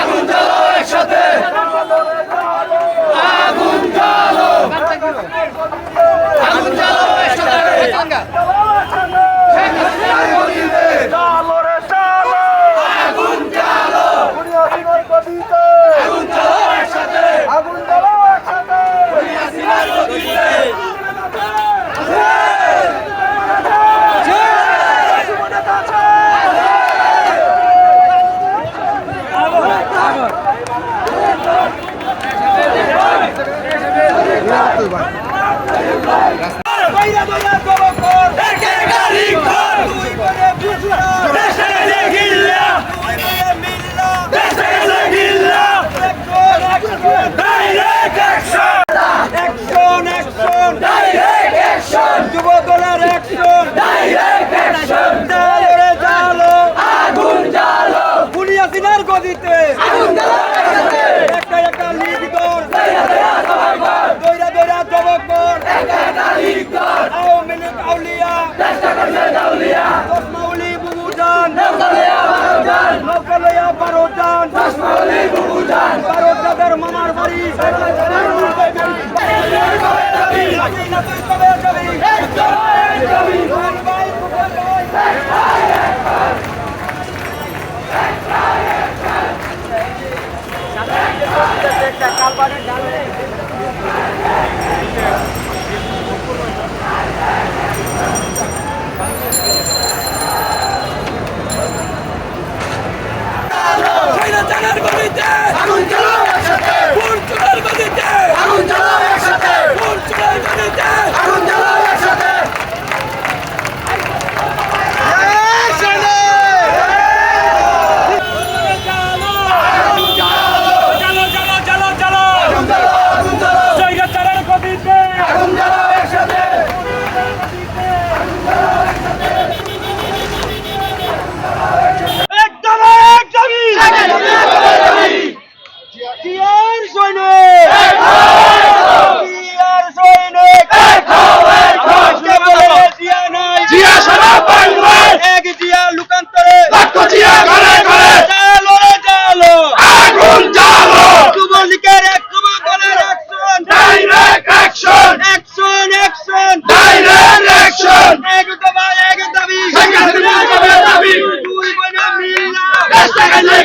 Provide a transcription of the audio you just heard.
আগুন একসাথে। আগুন জ্বালো Kaira Doyako করে